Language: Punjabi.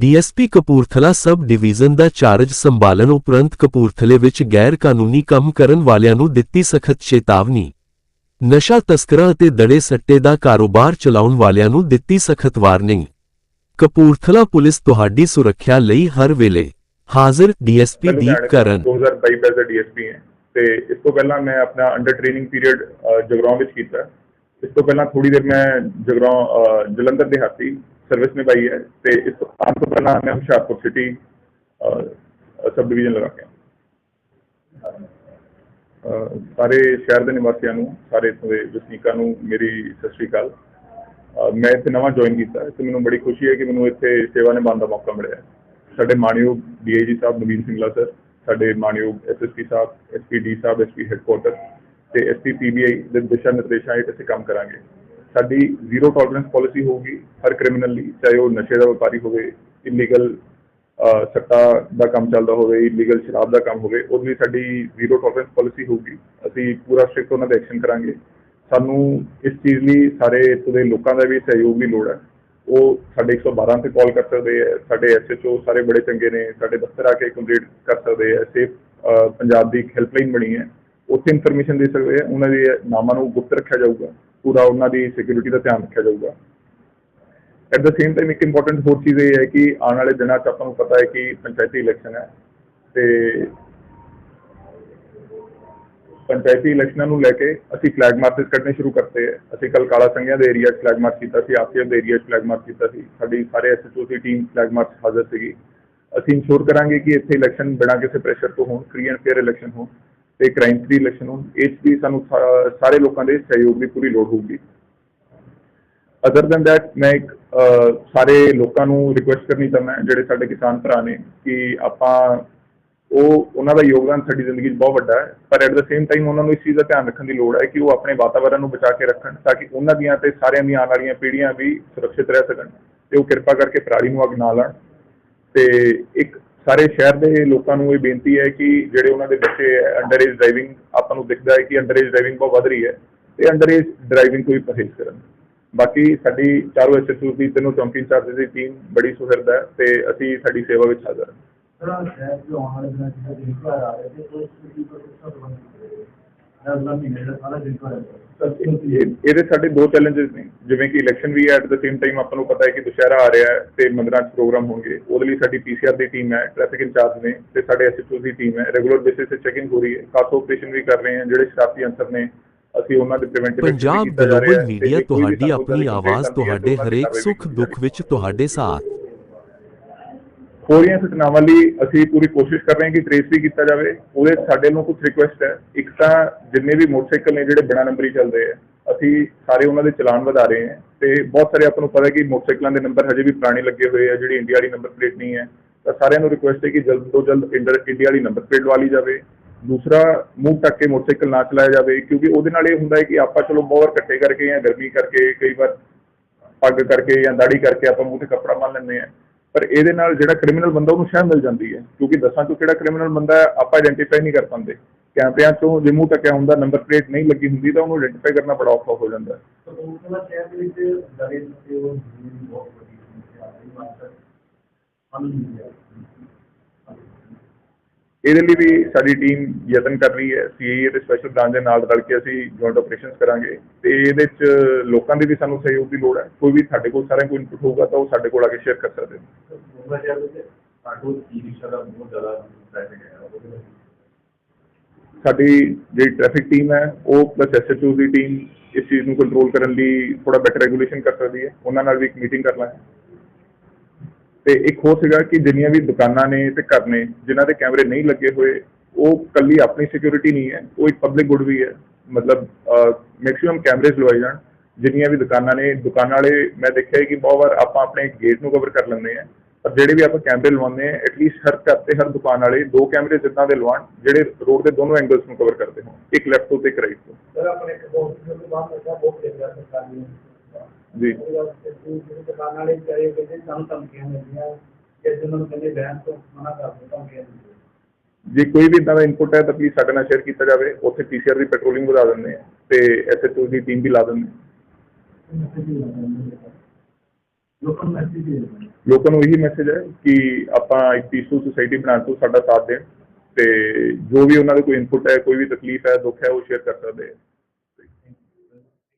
ਡੀਐਸਪੀ ਕਪੂਰਥਲਾ ਸਬ ਡਿਵੀਜ਼ਨ ਦਾ ਚਾਰਜ ਸੰਭਾਲਣ ਉਪਰੰਤ ਕਪੂਰਥਲੇ ਵਿੱਚ ਗੈਰ ਕਾਨੂੰਨੀ ਕੰਮ ਕਰਨ ਵਾਲਿਆਂ ਨੂੰ ਦਿੱਤੀ ਸਖਤ ਚੇਤਾਵਨੀ। ਨਸ਼ਾ ਤਸਕਰਾਂ ਅਤੇ ਦੜੇ ਸੱਟੇ ਦਾ ਕਾਰੋਬਾਰ ਚਲਾਉਣ ਵਾਲਿਆਂ ਨੂੰ ਦਿੱਤੀ ਸਖਤ ਵਾਰਨਿੰਗ। ਕਪੂਰਥਲਾ ਪੁਲਿਸ ਤੁਹਾਡੀ ਸੁਰੱਖਿਆ ਲਈ ਹਰ ਵੇਲੇ ਹਾਜ਼ਰ ਡੀਐਸਪੀ ਦੀਪ ਕਰਨ। 2022 ਬੈਚ ਦਾ ਡੀਐਸਪੀ ਹੈ ਤੇ ਇਸ ਤੋਂ ਪਹਿਲਾਂ ਮੈਂ ਆਪਣਾ ਅੰਡਰ ਟ੍ਰੇਨਿੰਗ ਪੀਰੀਅਡ ਜਗਰਾਉਂ ਵਿੱਚ ਕੀਤਾ। ਇਸ ਤੋਂ ਪਹਿਲਾਂ ਥੋੜੀ ਦੇਰ ਮੈਂ ਜਗਰਾਉਂ ਜਲੰਧਰ ਦਿਹਾਤੀ ਸਰਵਿਸ ਨਿਭਾਈ ਹੈ ਤੇ ਇਸ ਤੋਂ ਆਉਣ ਤੋਂ ਪਹਿਲਾਂ ਮੈਂ ਹੁਸ਼ਿਆਰਪੁਰ ਸਿਟੀ ਸਬ ਡਿਵੀਜ਼ਨ ਲਗਾ ਕੇ। ਸਾਰੇ ਸ਼ਹਿਰ ਦੇ ਨਿਵਾਸੀਆਂ ਨੂੰ, ਸਾਰੇ ਇੱਥੋਂ ਦੇ ਵਸਨੀਕਾਂ ਨੂੰ ਮੇਰੀ ਸਤਿ ਸ਼੍ਰੀ ਅਕਾਲ। ਮੈਂ ਇੱਥੇ ਨਵਾਂ ਜੁਆਇਨ ਕੀਤਾ ਹੈ ਤੇ ਮੈਨੂੰ ਬੜੀ ਖੁਸ਼ੀ ਹੈ ਕਿ ਮੈਨੂੰ ਇੱਥੇ ਸੇਵਾ ਨਿਭਾਉਣ ਦਾ ਮੌਕਾ ਮਿਲਿਆ ਸਾਡੇ ਮਾਨਯੋਗ ਡੀਏਜੀ ਸਾਹਿਬ, ਨਵੀਨ ਸਿੰਘਲਾ ਸਰ ਸਾਡੇ ਮਾਨਯੋਗ SSP sahib SPD sahib SP headquarter ਤੇ ਐਸਪੀ ਪੀਬੀਆਈ ਦੇ ਦਿਸ਼ਾ ਨਿਰਦੇਸ਼ਾਂ ਹੇਠ ਅਸੀਂ ਕੰਮ ਕਰਾਂਗੇ। ਸਾਡੀ ਜ਼ੀਰੋ ਟੋਲਰੈਂਸ ਪਾਲਿਸੀ ਹੋਊਗੀ ਹਰ ਕ੍ਰਿਮੀਨਲ ਲਈ, ਚਾਹੇ ਉਹ ਨਸ਼ੇ ਦਾ ਵਪਾਰੀ ਹੋਵੇ ਇਲੀਗਲ ਸੱਟਾ ਦਾ ਕੰਮ ਚੱਲਦਾ ਹੋਵੇ ਇਲੀਗਲ ਸ਼ਰਾਬ ਦਾ ਕੰਮ ਹੋਵੇ, ਉਹਦੇ ਲਈ ਸਾਡੀ ਜ਼ੀਰੋ ਟੋਲਰੈਂਸ ਪਾਲਿਸੀ ਹੋਊਗੀ। ਅਸੀਂ ਪੂਰਾ ਸਟ੍ਰਿਕਟ ਉਹਨਾਂ ਦਾ ਐਕਸ਼ਨ ਕਰਾਂਗੇ। ਸਾਨੂੰ ਇਸ ਚੀਜ਼ ਲਈ ਸਾਰੇ ਇੱਥੋਂ ਦੇ ਲੋਕਾਂ ਦਾ ਵੀ ਸਹਿਯੋਗ ਦੀ ਲੋੜ ਹੈ। ਉਹ ਸਾਡੇ 112 ਤੇ ਕਾਲ ਕਰ ਸਕਦੇ ਆ ਸਾਡੇ ਐਸਐਚਓ ਸਾਰੇ ਬੜੇ ਚੰਗੇ ਨੇ, ਸਾਡੇ ਦਫ਼ਤਰ ਆ ਕੇ ਕੰਪਲੀਟ ਕਰ ਸਕਦੇ ਆ ਸੇਫ ਪੰਜਾਬ ਦੀ ਇੱਕ ਹੈਲਪਲਾਈਨ ਬਣੀ ਹੈ। ਉੱਥੇ ਇਨਫੋਰਮੇਸ਼ਨ ਦੇ ਸਕਦੇ ਆ ਉਹਨਾਂ ਦੇ ਨਾਮਾਂ ਨੂੰ ਗੁਪਤ ਰੱਖਿਆ ਜਾਊਗਾ। ਪੂਰਾ ਉਹਨਾਂ ਦੀ ਸਿਕਿਉਰਿਟੀ ਦਾ ਧਿਆਨ ਰੱਖਿਆ ਜਾਊਗਾ। ਐਟ ਦ ਸੇਮ ਟਾਈਮ ਇੱਕ ਇੰਪੋਰਟੈਂਟ ਹੋਰ ਚੀਜ਼ ਇਹ ਹੈ ਕਿ ਆਉਣ ਵਾਲੇ ਦਿਨਾਂ 'ਚ ਆਪਾਂ ਨੂੰ ਪਤਾ ਹੈ ਕਿ ਪੰਚਾਇਤੀ ਇਲੈਕਸ਼ਨ ਹੈ ਤੇ ਪੰਚਾਇਤੀ ਇਲੈਕਸ਼ਨਾਂ ਨੂੰ ਲੈ ਕੇ ਅਸੀਂ ਫਲੈਗ ਮਾਰਚਸ ਕੱਢਣੇ ਸ਼ੁਰੂ ਕਰਤੇ ਹੈ। ਅਸੀਂ ਕੱਲ ਕਾਲਾ ਸੰਘਿਆ ਦੇ ਏਰੀਆ 'ਚ ਫਲੈਗ ਮਾਰਚ ਕੀਤਾ ਸੀ, ਆਸੀਆ ਦੇ ਏਰੀਆ 'ਚ ਫਲੈਗ ਮਾਰਚ ਕੀਤਾ ਸੀ। ਸਾਡੀ ਸਾਰੇ ਐਸਐਚਓ ਦੀ ਟੀਮ ਫਲੈਗ ਮਾਰਚ ਹਾਜ਼ਰ ਸੀਗੀ। ਅਸੀਂ ਇੰਸ਼ੋਰ ਕਰਾਂਗੇ ਕਿ ਇੱਥੇ ਇਲੈਕਸ਼ਨ ਬਿਨਾਂ ਕਿਸੇ ਪ੍ਰੈਸ਼ਰ ਤੋਂ ਹੋਣ ਫ੍ਰੀ ਐਂਡ ਫੇਅਰ ਇਲੈਕਸ਼ਨ ਹੋਣ। ਤੇ ਕ੍ਰਾਈਮ ਫ੍ਰੀ ਇਲੈਕਸ਼ਨ ਹੋਣ, ਇਸ 'ਚ ਵੀ ਸਾਨੂੰ ਸਾਰੇ ਲੋਕਾਂ ਦੇ ਸਹਿਯੋਗ ਦੀ ਪੂਰੀ ਲੋੜ ਹੋਊਗੀ। ਅਦਰ ਦੈਨ ਦੈਟ ਮੈਂ ਇੱਕ ਸਾਰੇ ਲੋਕਾਂ ਨੂੰ ਰਿਕੁਐਸਟ ਕਰਨੀ ਚਾਹੁੰਦਾ ਜਿਹੜੇ ਸਾਡੇ ਕਿਸਾਨ ਭਰਾ ਨੇ, ਕਿ ਆਪਾਂ, ਉਹ, ਉਹਨਾਂ ਦਾ ਯੋਗਦਾਨ ਸਾਡੀ ਜ਼ਿੰਦਗੀ 'ਚ ਬਹੁਤ ਵੱਡਾ ਹੈ, ਪਰ ਐਟ ਦਾ ਸੇਮ ਟਾਈਮ ਉਹਨਾਂ ਨੂੰ ਇਸ ਚੀਜ਼ ਦਾ ਧਿਆਨ ਰੱਖਣ ਦੀ ਲੋੜ ਹੈ ਕਿ ਉਹ ਆਪਣੇ ਵਾਤਾਵਰਣ ਨੂੰ ਬਚਾ ਕੇ ਰੱਖਣ, ਤਾਂ ਕਿ ਉਹਨਾਂ ਦੀਆਂ ਤੇ ਸਾਰਿਆਂ ਦੀਆਂ ਆਉਣ ਵਾਲੀਆਂ ਪੀੜ੍ਹੀਆਂ ਵੀ ਸੁਰੱਖਿਅਤ ਰਹਿ ਸਕਣ ਤੇ ਉਹ ਕਿਰਪਾ ਕਰਕੇ ਪਰਾਲੀ ਨੂੰ ਅੱਗ ਨਾ ਲਾਉਣ ਤੇ ਇੱਕ ਸਾਰੇ ਸ਼ਹਿਰ ਦੇ ਲੋਕਾਂ ਨੂੰ ਇਹ ਬੇਨਤੀ ਹੈ ਕਿ ਜਿਹੜੇ ਉਹਨਾਂ ਦੇ ਬੱਚੇ ਅੰਡਰ ਏਜ ਡਰਾਈਵਿੰਗ ਆਪਾਂ ਨੂੰ ਦਿਖਦਾ ਹੈ ਕਿ ਅੰਡਰ ਏਜ ਡਰਾਈਵਿੰਗ ਬਹੁਤ ਵੱਧ ਰਹੀ ਹੈ ਤੇ ਅੰਡਰ ਏਜ ਡਰਾਈਵਿੰਗ ਤੋਂ ਵੀ ਪਰਹੇਜ਼ ਕਰਨ। ਬਾਕੀ ਸਾਡੀ ਚਾਰੋਂ ਐਸਐਸਯੂ ਦੀ ਤਿੰਨੋਂ ਚੌਂਕੀ ਇੰਚਾਰਜ ਦੀ ਟੀਮ ਬੜੀ ਸੁਹਿਰਦ ਹੈ ਤੇ ਅਸੀਂ ਸਾਡੀ ਸੇਵਾ ਵਿੱਚ ਹਾਜ਼ਰ ਹਾਂ। ਇਹਦੇ ਸਾਡੇ ਦੋ ਚੈਲੰਜਸ ਨੇ। ਜਿਵੇਂ ਕਿ ਇਲੈਕਸ਼ਨ ਵੀ ਹੈ ਐਟ ਦ ਸੇਮ ਟਾਈਮ ਆਪਾਂ ਨੂੰ ਪਤਾ ਹੈ ਕਿ ਦੁਸ਼ਹਿਰਾ ਆ ਰਿਹਾ ਹੈ ਤੇ ਮੰਦਰਾਂ 'ਚ ਪ੍ਰੋਗਰਾਮ ਹੋਣਗੇ। ਉਹਦੇ ਲਈ ਸਾਡੀ ਪੀਸੀਆਰ ਦੀ ਟੀਮ ਹੈ ਟ੍ਰੈਫਿਕ ਇੰਚਾਰਜ ਨੇ ਤੇ ਸਾਡੇ ਐਸਐਚਓ ਦੀ ਟੀਮ ਹੈ। ਰੈਗੂਲਰ ਬੇਸਿਸ ਤੇ ਚੈਕਿੰਗ ਹੋ ਰਹੀ ਹੈ। ਖਾਸ ਆਪਰੇਸ਼ਨ ਵੀ ਕਰ ਰਹੇ ਹਾਂ ਜਿਹੜੇ ਸ਼ਰਾਰਤੀ ਅੰਸਰ ਨੇ ਅਸੀਂ ਉਹਨਾਂ ਦੇ ਪ੍ਰੀਵੈਂਟਿਵ ਪੰਜਾਬ ਗਲੋਬਲ ਮੀਡੀਆ ਤੁਹਾਡੀ ਆਪਣੀ ਆਵਾਜ਼ ਤੁਹਾਡੇ ਹਰੇਕ ਸੁੱਖ ਦੁੱਖ ਵਿੱਚ ਤੁਹਾਡੇ ਸਾਥ। ਹੋ ਰਹੀਆਂ ਘਟਨਾਵਾਂ ਲਈ ਅਸੀਂ ਪੂਰੀ ਕੋਸ਼ਿਸ਼ ਕਰ ਰਹੇ ਹਾਂ ਕਿ ਟ੍ਰੇਸ ਵੀ ਕੀਤਾ ਜਾਵੇ। ਉਹਦੇ ਸਾਡੇ ਨੂੰ ਕੁਝ ਰਿਕੁਐਸਟ ਹੈ। ਇੱਕ ਤਾਂ ਜਿੰਨੇ ਵੀ ਮੋਟਰਸਾਈਕਲ ਨੇ ਜਿਹੜੇ ਬਿਨਾਂ ਨੰਬਰੀ ਚੱਲਦੇ ਆ, ਅਸੀਂ ਸਾਰੇ ਉਹਨਾਂ ਦੇ ਚਲਾਨ ਵਧਾ ਰਹੇ ਹਾਂ ਤੇ ਬਹੁਤ ਸਾਰੇ ਆਪਾਂ ਨੂੰ ਪਤਾ ਕਿ ਮੋਟਰਸਾਈਕਲਾਂ ਦੇ ਨੰਬਰ ਹਜੇ ਵੀ ਪੁਰਾਣੇ ਲੱਗੇ ਹੋਏ ਆ, ਜਿਹੜੀ ਇੰਡੀਆ ਵਾਲੀ ਨੰਬਰ ਪਲੇਟ ਨਹੀਂ ਹੈ। ਤਾਂ ਸਾਰਿਆਂ ਨੂੰ ਰਿਕੁਐਸਟ ਹੈ ਕਿ ਜਲਦ ਤੋਂ ਜਲਦ ਇੰਡਰ ਇੰਡੀਆ ਵਾਲੀ ਨੰਬਰ ਪਲੇਟ ਲਵਾ ਲਈ ਜਾਵੇ। ਦੂਸਰਾ, ਮੂੰਹ ਟੱਕ ਕੇ ਮੋਟਰਸਾਈਕਲ ਨਾ ਚਲਾਇਆ ਜਾਵੇ, ਕਿਉਂਕਿ ਉਹਦੇ ਨਾਲ ਇਹ ਹੁੰਦਾ ਹੈ ਕਿ ਆਪਾਂ ਚਲੋ ਬਹੁਤ ਵਾਰ ਇਕੱਠੇ ਕਰਕੇ ਜਾਂ ਗਰਮੀ ਕਰਕੇ ਕਈ ਵਾਰ ਪੱਗ ਕਰਕੇ ਜਾਂ ਦਾੜੀ ਕਰਕੇ ਆਪਾਂ ਮੂੰਹ ਤੇ ਕੱਪੜਾ ਬੰਨ ਲੈਂਦੇ ਆ ਪਰ ਇਹਦੇ ਨਾਲ ਜਿਹੜਾ ਕ੍ਰਿਮੀਨਲ ਬੰਦਾ ਉਹਨੂੰ ਸ਼ਾਇਦ ਮਿਲ ਜਾਂਦੀ ਹੈ ਕਿਉਂਕਿ ਦਸਾਂ ਚੋਂ ਕਿਹੜਾ ਕ੍ਰਿਮੀਨਲ ਬੰਦਾ ਹੈ, ਆਪਾਂ ਆਇਡੈਂਟੀਫਾਈ ਨਹੀਂ ਕਰ ਪਾਉਂਦੇ। ਕੈਮਰਿਆਂ ਤੋਂ ਜੇ ਮੂੰਹ ਢੱਕਿਆ ਹੁੰਦਾ ਨੰਬਰ ਪਲੇਟ ਨਹੀਂ ਲੱਗੀ ਹੁੰਦੀ ਤਾਂ ਉਹਨੂੰ ਆਇਡੈਂਟੀਫਾਈ ਕਰਨਾ ਬੜਾ ਔਖਾ ਹੋ ਜਾਂਦਾ ਹੈ। ਇਹਦੇ ਲਈ ਵੀ ਸਾਡੀ ਟੀਮ ਯਤਨ ਕਰ ਰਹੀ ਹੈ। ਸੀਆਈਏ ਤੇ ਸਪੈਸ਼ਲ ਬ੍ਰਾਂਚ ਦੇ ਨਾਲ ਰਲ ਕੇ ਅਸੀਂ ਜੁਆਇੰਟ ਆਪਰੇਸ਼ਨਸ ਕਰਾਂਗੇ ਤੇ ਇਹਦੇ 'ਚ ਲੋਕਾਂ ਦੀ ਵੀ ਸਾਨੂੰ ਸਹਿਯੋਗ ਦੀ ਲੋੜ ਹੈ। ਕੋਈ ਵੀ ਸਾਡੇ ਕੋਲ ਸਾਰਿਆਂ ਕੋਲ ਇਨਪੁਟ ਹੋਊਗਾ ਤਾਂ ਉਹ ਸਾਡੇ ਕੋਲ ਆ ਕੇ ਸ਼ੇਅਰ ਕਰ ਸਕਦੇ ਨੇ। ਸਾਡੀ ਜਿਹੜੀ ਟ੍ਰੈਫਿਕ ਟੀਮ ਹੈ, ਉਹ ਪਲੱਸ ਐਸਐਚਓ ਦੀ ਟੀਮ ਇਸ ਚੀਜ਼ ਨੂੰ ਕੰਟਰੋਲ ਕਰਨ ਲਈ ਥੋੜਾ ਬੈਟਰ ਰੈਗੂਲੇਸ਼ਨ ਕਰ ਸਕਦੀ ਹੈ। ਉਹਨਾਂ ਨਾਲ ਵੀ ਇੱਕ ਮੀਟਿੰਗ ਕਰ ਲਾਂਗੇ। ਤੇ ਇੱਕ ਹੋਰ ਸੀਗਾ ਕਿ ਜਿੰਨੀਆਂ ਵੀ ਦੁਕਾਨਾਂ ਨੇ ਤੇ ਘਰ ਨੇ, ਜਿਨ੍ਹਾਂ ਦੇ ਕੈਮਰੇ ਨਹੀਂ ਲੱਗੇ ਹੋਏ, ਉਹ ਕੱਲੀ ਆਪਣੀ ਸਿਕਿਉਰਿਟੀ ਨਹੀਂ ਹੈ, ਉਹ ਇੱਕ ਪਬਲਿਕ ਗੁੱਡ ਵੀ ਹੈ। ਮਤਲਬ ਮੈਕਸਿਮਮ ਕੈਮਰੇਜ਼ ਲਵਾਏ ਜਾਣ, ਜਿੰਨੀਆਂ ਵੀ ਦੁਕਾਨਾਂ ਨੇ, ਦੁਕਾਨਾਂ ਵਾਲੇ ਮੈਂ ਦੇਖਿਆ ਕਿ ਬਹੁਤ ਵਾਰ ਆਪਾਂ ਆਪਣੇ ਗੇਟ ਨੂੰ ਕਵਰ ਕਰ ਲੈਂਦੇ ਆ ਪਰ ਜਿਹੜੇ ਵੀ ਆਪਾਂ ਕੈਮਰੇ ਲਵਾਉਂਦੇ ਆ ਐਟਲੀਸਟ ਹਰ ਘਰ ਤੇ ਹਰ ਦੁਕਾਨ ਵਾਲੇ ਦੋ ਕੈਮਰੇ ਜਿੱਦਾਂ ਦੇ ਲਵਾਉਣ, ਜਿਹੜੇ ਰੋਡ ਦੇ ਦੋਨੋਂ ਐਂਗਲਸ ਨੂੰ ਕਵਰ ਕਰਦੇ ਹੋਣ, ਇੱਕ ਲੈਫਟ ਤੋਂ ਤੇ ਇੱਕ ਰਾਈਟ ਤੋਂ। ਸਰ ਆਪਣੇ ਇੱਕ ਬਹੁਤ ਦਿਨ ਤੋਂ ਬਹੁਤ ਦੇਖਿਆ, ਸਰਕਾਰ ਨੇ। ਜੀ। ਜਿਹੜੇ ਦੁਕਾਨ ਵਾਲੇ ਚਾਹੇ ਕਹਿੰਦੇ ਸਾਨੂੰ ਧਮਕੀਆਂ ਮਿਲਦੀਆਂ ਕਿ ਨੂੰ ਕਹਿੰਦੇ ਬੈਨ ਤੋਂ ਮਨਾ ਕਰ ਦਿੰਦਾ ਧਮਕੀਆਂ ਦਿੰਦੇ ਜੇ, ਕੋਈ ਵੀ ਇਦਾਂ ਦਾ ਇਨਪੁਟ ਹੈ ਤਾਂ ਪਲੀਜ਼ ਸਾਡੇ ਨਾਲ ਸ਼ੇਅਰ ਕੀਤਾ ਜਾਵੇ। ਉੱਥੇ ਪੀਸੀਆਰ ਦੀ ਪੈਟਰੋਲਿੰਗ ਵਧਾ ਦਿੰਦੇ ਆ ਤੇ ਐਸਐਚਓ ਦੀ ਟੀਮ ਵੀ ਲਾ ਦਿੰਦੇ ਲੋਕਾਂ ਨੂੰ ਮੈਸੇਜ ਦੇ ਦਿੰਦੇ ਲੋਕਾਂ ਨੂੰ ਇਹੀ ਮੈਸੇਜ ਹੈ ਕਿ ਆਪਾਂ ਇੱਕ ਪੀਸਫੁਲ ਸੁਸਾਇਟੀ ਬਣਾਉਣ ਤੋਂ ਸਾਡਾ ਸਾਥ ਦੇਣ ਤੇ ਜੋ ਵੀ ਉਹਨਾਂ ਦਾ ਕੋਈ ਇਨਪੁਟ ਹੈ, ਕੋਈ ਵੀ ਤਕਲੀਫ ਹੈ, ਦੁੱਖ ਹੈ, ਉਹ ਸ਼ੇਅਰ ਕਰ ਸਕਦੇ ਹੈ